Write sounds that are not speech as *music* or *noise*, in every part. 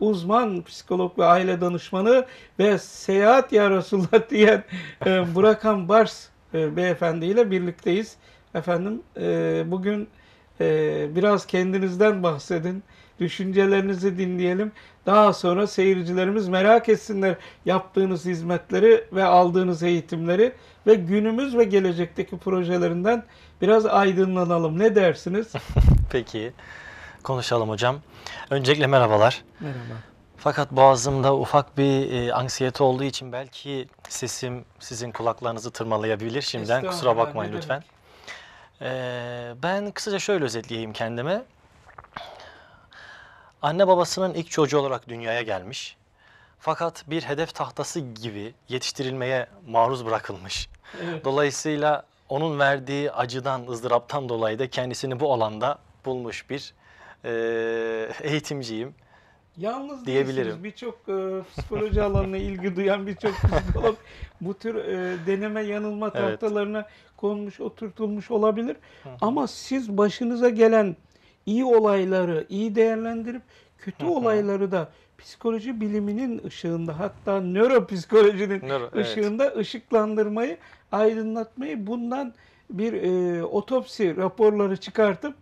uzman psikolog ve aile danışmanı ve seyahat ya Resulullah *laughs* diyen e, Burakan Bars e, beyefendiyle birlikteyiz. Efendim e, bugün e, biraz kendinizden bahsedin. Düşüncelerinizi dinleyelim. Daha sonra seyircilerimiz merak etsinler yaptığınız hizmetleri ve aldığınız eğitimleri ve günümüz ve gelecekteki projelerinden biraz aydınlanalım. Ne dersiniz? *laughs* Peki konuşalım hocam. Öncelikle merhabalar. Merhaba. Fakat boğazımda ufak bir e, anksiyete olduğu için belki sesim sizin kulaklarınızı tırmalayabilir. Şimdiden kusura bakmayın lütfen. Ee, ben kısaca şöyle özetleyeyim kendime. Anne babasının ilk çocuğu olarak dünyaya gelmiş. Fakat bir hedef tahtası gibi yetiştirilmeye maruz bırakılmış. Evet. Dolayısıyla onun verdiği acıdan, ızdıraptan dolayı da kendisini bu alanda bulmuş bir e, eğitimciyim. Yalnız diyebilirim. Birçok e, psikoloji alanına ilgi duyan birçok psikolog bu tür e, deneme yanılma Evet. tahtalarına konmuş, oturtulmuş olabilir. Ama siz başınıza gelen iyi olayları iyi değerlendirip kötü olayları da psikoloji biliminin ışığında hatta nöropsikolojinin Nöro- evet. ışığında ışıklandırmayı, aydınlatmayı bundan bir e, otopsi raporları çıkartıp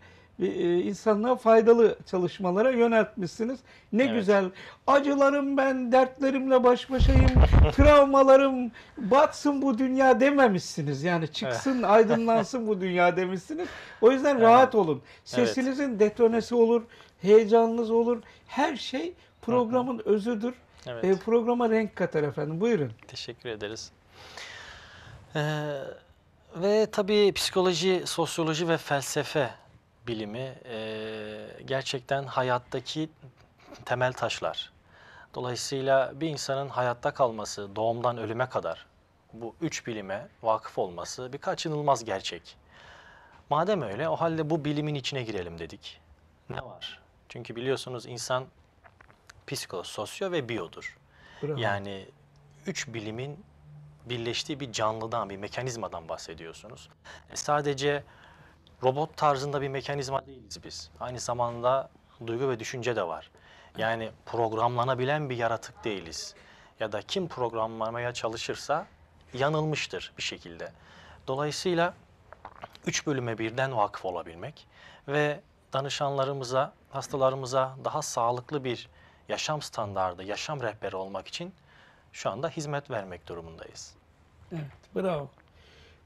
insanlığa faydalı çalışmalara yöneltmişsiniz. Ne Evet. güzel. Acılarım ben, dertlerimle baş başayım, *laughs* travmalarım batsın bu dünya dememişsiniz. Yani çıksın, aydınlansın bu dünya demişsiniz. O yüzden Evet. rahat olun. Sesinizin detonesi olur, heyecanınız olur. Her şey programın özüdür. Evet. E, programa renk katar efendim. Buyurun. Teşekkür ederiz. Ee, ve tabii psikoloji, sosyoloji ve felsefe bilimi e, gerçekten hayattaki temel taşlar. Dolayısıyla bir insanın hayatta kalması, doğumdan ölüme kadar bu üç bilime vakıf olması bir kaçınılmaz gerçek. Madem öyle o halde bu bilimin içine girelim dedik. Ne var? Çünkü biliyorsunuz insan psiko, sosyo ve biyodur. Bravo. Yani üç bilimin birleştiği bir canlıdan, bir mekanizmadan bahsediyorsunuz. E, sadece robot tarzında bir mekanizma değiliz biz. Aynı zamanda duygu ve düşünce de var. Yani programlanabilen bir yaratık değiliz. Ya da kim programlamaya çalışırsa yanılmıştır bir şekilde. Dolayısıyla üç bölüme birden vakıf olabilmek ve danışanlarımıza, hastalarımıza daha sağlıklı bir yaşam standardı, yaşam rehberi olmak için şu anda hizmet vermek durumundayız. Evet, bravo.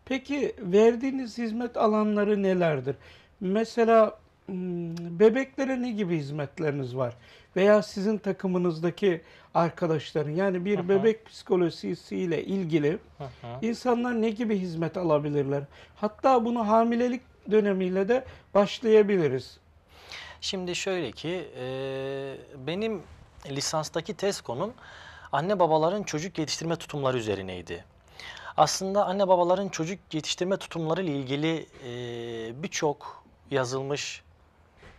Peki verdiğiniz hizmet alanları nelerdir? Mesela hmm, bebeklere ne gibi hizmetleriniz var? Veya sizin takımınızdaki arkadaşların yani bir hı. bebek psikolojisiyle ilgili hı. insanlar ne gibi hizmet alabilirler? Hatta bunu hamilelik dönemiyle de başlayabiliriz. Şimdi şöyle ki e, benim lisanstaki tez konum anne babaların çocuk yetiştirme tutumları üzerineydi. Aslında anne babaların çocuk yetiştirme tutumları ile ilgili e, birçok yazılmış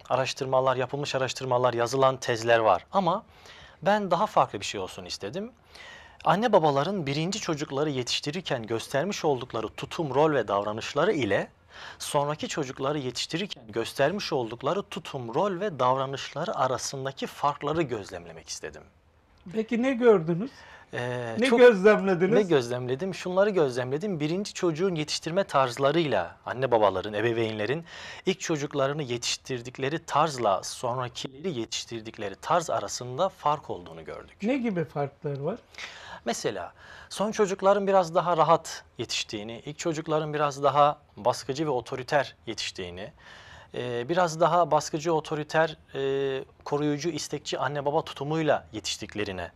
araştırmalar, yapılmış araştırmalar, yazılan tezler var. Ama ben daha farklı bir şey olsun istedim. Anne babaların birinci çocukları yetiştirirken göstermiş oldukları tutum, rol ve davranışları ile sonraki çocukları yetiştirirken göstermiş oldukları tutum, rol ve davranışları arasındaki farkları gözlemlemek istedim. Peki ne gördünüz? Ee, Ne çok- gözlemlediniz? ne gözlemledim? Şunları gözlemledim. Birinci çocuğun yetiştirme tarzlarıyla anne babaların, ebeveynlerin ilk çocuklarını yetiştirdikleri tarzla sonrakileri yetiştirdikleri tarz arasında fark olduğunu gördük. ne gibi farklar var? Mesela son çocukların biraz daha rahat yetiştiğini, ilk çocukların biraz daha baskıcı ve otoriter yetiştiğini, e, biraz daha baskıcı, otoriter, e, koruyucu, istekçi anne baba tutumuyla yetiştiklerini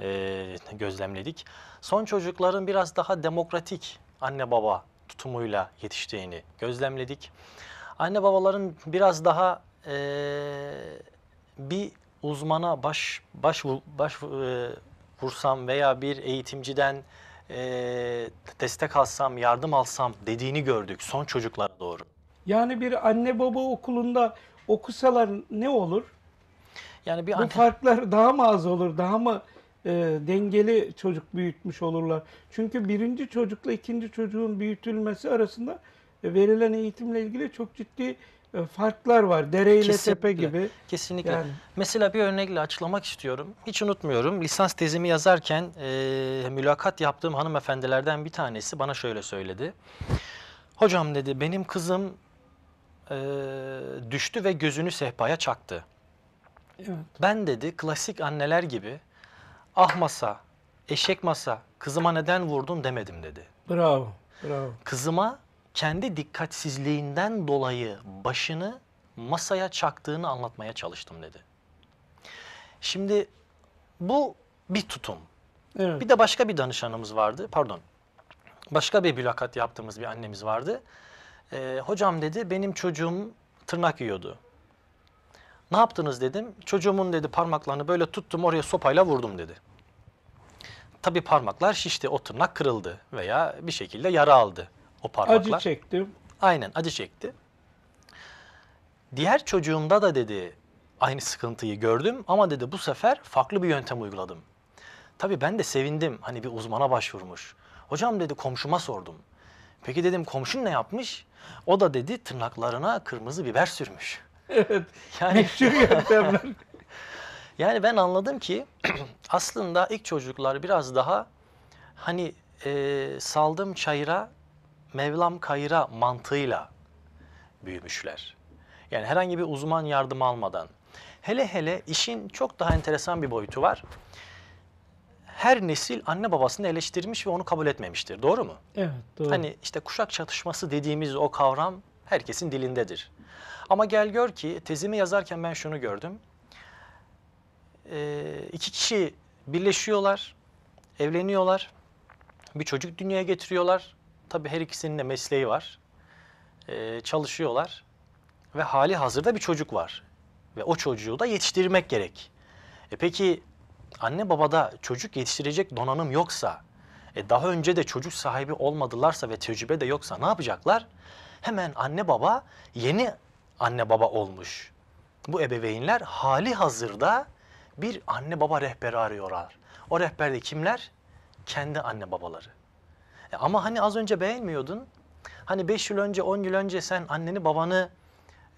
e, gözlemledik. Son çocukların biraz daha demokratik anne baba tutumuyla yetiştiğini gözlemledik. Anne babaların biraz daha e, bir uzmana baş baş baş e, vursam veya bir eğitimciden e, destek alsam, yardım alsam dediğini gördük son çocuklara doğru. Yani bir anne baba okulunda okusalar ne olur? Yani bir Bu anne farklar daha mı az olur? Daha mı e, dengeli çocuk büyütmüş olurlar? Çünkü birinci çocukla ikinci çocuğun büyütülmesi arasında e, verilen eğitimle ilgili çok ciddi e, farklar var. Dere ile Kesinlikle. tepe gibi. Kesinlikle. Yani Mesela bir örnekle açıklamak istiyorum. Hiç unutmuyorum. Lisans tezimi yazarken e, mülakat yaptığım hanımefendilerden bir tanesi bana şöyle söyledi. Hocam dedi benim kızım e, düştü ve gözünü sehpaya çaktı. evet. Ben dedi klasik anneler gibi ah masa, eşek masa, kızıma neden vurdun demedim dedi. Bravo. Bravo. Kızıma kendi dikkatsizliğinden dolayı başını masaya çaktığını anlatmaya çalıştım dedi. Şimdi bu bir tutum. Evet. Bir de başka bir danışanımız vardı. Pardon. Başka bir mülakat yaptığımız bir annemiz vardı. Ee, hocam dedi benim çocuğum tırnak yiyordu. Ne yaptınız dedim. Çocuğumun dedi parmaklarını böyle tuttum oraya sopayla vurdum dedi. Tabii parmaklar şişti. O tırnak kırıldı veya bir şekilde yara aldı o parmaklar. Acı çektim. Aynen acı çekti. Diğer çocuğumda da dedi aynı sıkıntıyı gördüm ama dedi bu sefer farklı bir yöntem uyguladım. Tabii ben de sevindim hani bir uzmana başvurmuş. Hocam dedi komşuma sordum. Peki dedim komşun ne yapmış? O da dedi tırnaklarına kırmızı biber sürmüş. *laughs* Evet. Yani Meşhur yöntemler. *laughs* yani ben anladım ki *clears throat* aslında ilk çocuklar biraz daha hani e, saldım çayıra, Mevlam kayıra mantığıyla büyümüşler. Yani herhangi bir uzman yardım almadan. Hele hele işin çok daha enteresan bir boyutu var. Her nesil anne babasını eleştirmiş ve onu kabul etmemiştir. Doğru mu? Evet. Doğru. Hani işte kuşak çatışması dediğimiz o kavram herkesin dilindedir. Ama gel gör ki tezimi yazarken ben şunu gördüm. Ee, iki kişi birleşiyorlar, evleniyorlar, bir çocuk dünyaya getiriyorlar. Tabii her ikisinin de mesleği var. Ee, çalışıyorlar ve hali hazırda bir çocuk var. Ve o çocuğu da yetiştirmek gerek. E peki anne babada çocuk yetiştirecek donanım yoksa, e daha önce de çocuk sahibi olmadılarsa ve tecrübe de yoksa ne yapacaklar? Hemen anne baba yeni anne baba olmuş. Bu ebeveynler hali hazırda bir anne baba rehberi arıyorlar. O rehberde kimler? Kendi anne babaları. E ama hani az önce beğenmiyordun. Hani 5 yıl önce, 10 yıl önce sen anneni babanı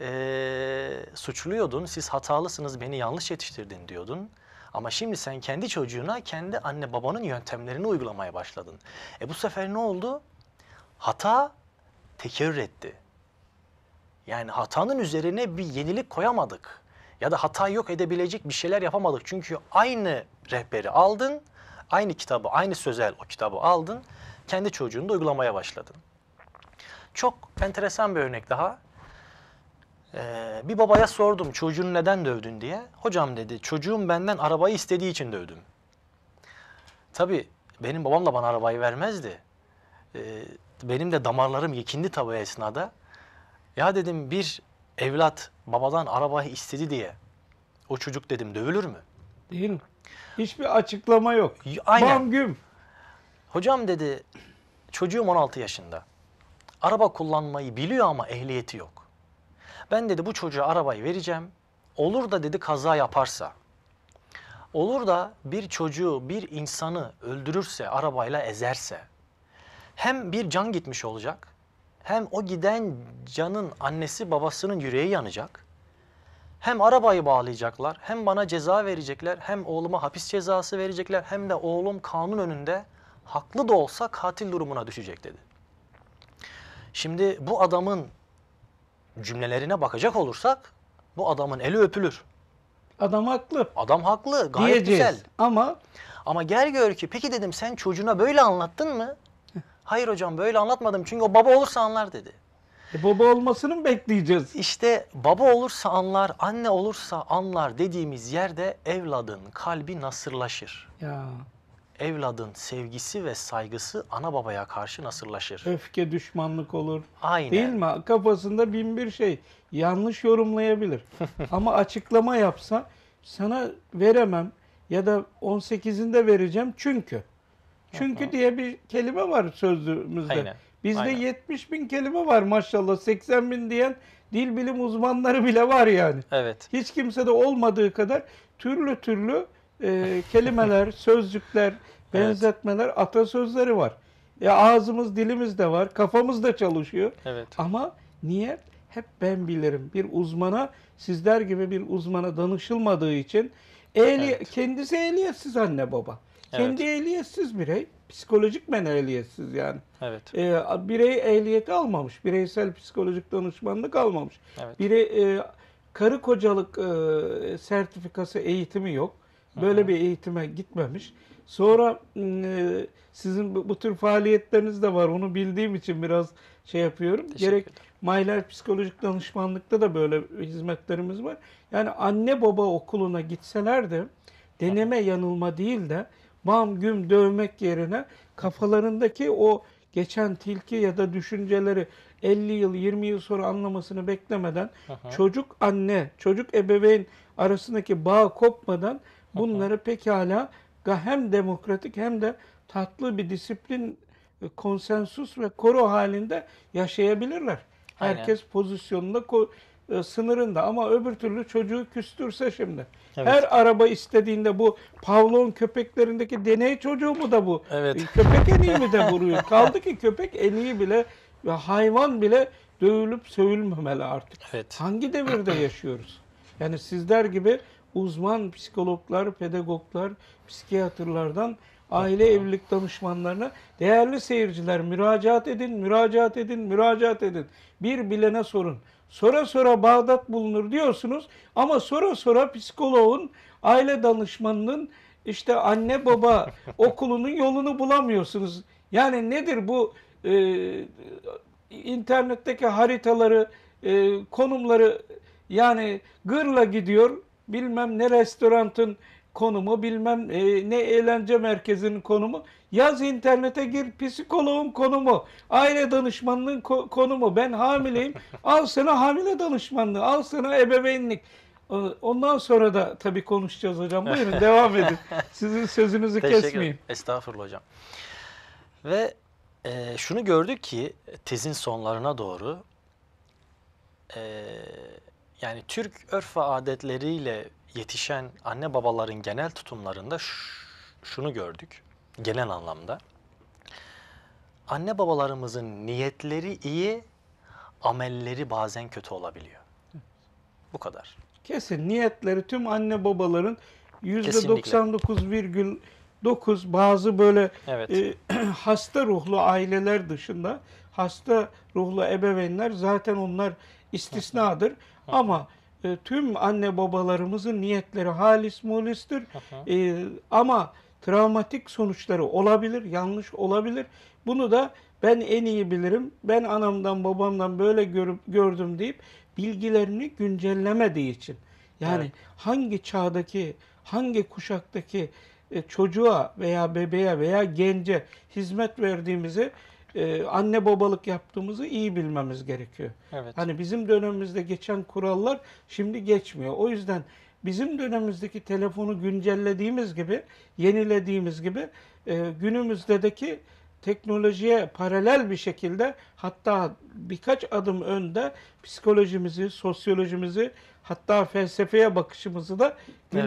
eee, suçluyordun. Siz hatalısınız, beni yanlış yetiştirdin diyordun. Ama şimdi sen kendi çocuğuna kendi anne babanın yöntemlerini uygulamaya başladın. E bu sefer ne oldu? Hata tekerrür etti. Yani hatanın üzerine bir yenilik koyamadık. Ya da hata yok edebilecek bir şeyler yapamadık. Çünkü aynı rehberi aldın, aynı kitabı, aynı sözel o kitabı aldın, kendi çocuğunu da uygulamaya başladın. Çok enteresan bir örnek daha. Ee, bir babaya sordum çocuğunu neden dövdün diye. Hocam dedi çocuğum benden arabayı istediği için dövdüm. Tabii benim babam da bana arabayı vermezdi. Ee, benim de damarlarım yekindi tabii o esnada. Ya dedim bir evlat babadan arabayı istedi diye o çocuk dedim dövülür mü? Değil mi? Hiçbir açıklama yok. Aynen. Bam güm. Hocam dedi çocuğum 16 yaşında. Araba kullanmayı biliyor ama ehliyeti yok. Ben dedi bu çocuğa arabayı vereceğim. Olur da dedi kaza yaparsa. Olur da bir çocuğu, bir insanı öldürürse, arabayla ezerse. Hem bir can gitmiş olacak. Hem o giden canın annesi babasının yüreği yanacak. Hem arabayı bağlayacaklar, hem bana ceza verecekler, hem oğluma hapis cezası verecekler, hem de oğlum kanun önünde haklı da olsa katil durumuna düşecek dedi. Şimdi bu adamın cümlelerine bakacak olursak bu adamın eli öpülür. Adam haklı. Adam haklı, gayet Diyeceğiz. güzel. Ama Ama gel gör ki peki dedim sen çocuğuna böyle anlattın mı? Hayır hocam böyle anlatmadım çünkü o baba olursa anlar dedi. e, baba olmasını mı bekleyeceğiz? İşte baba olursa anlar, anne olursa anlar dediğimiz yerde evladın kalbi nasırlaşır. Ya Evladın sevgisi ve saygısı ana babaya karşı nasırlaşır. öfke düşmanlık olur. Aynen. Değil mi? Kafasında bin bir şey. Yanlış yorumlayabilir. *laughs* Ama açıklama yapsa sana veremem ya da 18'inde vereceğim çünkü. Çünkü diye bir kelime var sözlüğümüzde. Aynen, Bizde aynen. 70 bin kelime var maşallah. 80 bin diyen dil bilim uzmanları bile var yani. Evet. Hiç kimsede olmadığı kadar türlü türlü e, kelimeler, *laughs* sözcükler, benzetmeler, atasözleri var. Ya ağzımız, dilimiz de var, kafamız da çalışıyor. Evet. Ama niye? hep ben bilirim. Bir uzmana sizler gibi bir uzmana danışılmadığı için ehli, Evet. kendisi ehliyetsiz anne baba. Kendi ehliyetsiz birey. Psikolojik men ehliyetsiz yani. Evet. Ee, birey ehliyeti almamış. Bireysel psikolojik danışmanlık almamış. Evet. Birey, e, karı kocalık e, sertifikası eğitimi yok. Böyle bir eğitime gitmemiş. Sonra e, sizin bu, bu tür faaliyetleriniz de var. Onu bildiğim için biraz şey yapıyorum. Gerek. Mayler Psikolojik Danışmanlıkta da böyle hizmetlerimiz var. Yani anne baba okuluna gitseler de deneme yanılma değil de bam güm dövmek yerine kafalarındaki o geçen tilki ya da düşünceleri 50 yıl 20 yıl sonra anlamasını beklemeden çocuk anne çocuk ebeveyn arasındaki bağ kopmadan bunları pekala ga- hem demokratik hem de tatlı bir disiplin e, konsensus ve koro halinde yaşayabilirler. Aynen. Herkes pozisyonunda ko- e, sınırında ama öbür türlü çocuğu küstürse şimdi. Evet. Her araba istediğinde bu Pavlov'un köpeklerindeki deney çocuğu mu da bu? Evet. E, Köpek eniği mi de vuruyor? *laughs* Kaldı ki köpek eniği bile ve hayvan bile dövülüp sövülmemeli artık. Evet. Hangi devirde *clears throat* yaşıyoruz? Yani sizler gibi uzman psikologlar, pedagoglar, psikiyatrlardan aile evlilik danışmanlarına değerli seyirciler müracaat edin, müracaat edin, müracaat edin. Bir bilene sorun. Sonra sonra Bağdat bulunur diyorsunuz ama sonra sonra psikoloğun, aile danışmanının işte anne baba *laughs* okulunun yolunu bulamıyorsunuz. Yani nedir bu e, internetteki haritaları, e, konumları yani gırla gidiyor. Bilmem ne restoranın konumu, bilmem e, ne eğlence merkezinin konumu. Yaz internete gir psikoloğun konumu, aile danışmanlığın ko- konumu. Ben hamileyim. *laughs* Al sana hamile danışmanlığı, al sana ebeveynlik. Ondan sonra da tabii konuşacağız hocam. Buyurun *laughs* devam edin. Sizin sözünüzü Teşekkür kesmeyeyim. Estağfurullah hocam. Ve e, şunu gördük ki tezin sonlarına doğru e, yani Türk örf ve adetleriyle yetişen anne babaların genel tutumlarında şunu gördük genel anlamda. Anne babalarımızın niyetleri iyi, amelleri bazen kötü olabiliyor. Bu kadar. Kesin niyetleri tüm anne babaların Kesinlikle. %99,9 bazı böyle Evet. e, *clears throat* hasta ruhlu aileler dışında hasta ruhlu ebeveynler zaten onlar istisnadır. Ama e, tüm anne babalarımızın niyetleri halis mulistir. E, ama travmatik sonuçları olabilir, yanlış olabilir. Bunu da ben en iyi bilirim. Ben anamdan babamdan böyle görüp gördüm deyip bilgilerini güncellemediği için. Yani Evet. hangi çağdaki, hangi kuşaktaki e, çocuğa veya bebeğe veya gence hizmet verdiğimizi, e, anne babalık yaptığımızı iyi bilmemiz gerekiyor. Evet. Hani bizim dönemimizde geçen kurallar şimdi geçmiyor. O yüzden bizim dönemimizdeki telefonu güncellediğimiz gibi, yenilediğimiz gibi e, günümüzdeki teknolojiye paralel bir şekilde hatta birkaç adım önde psikolojimizi, sosyolojimizi hatta felsefeye bakışımızı da Evet.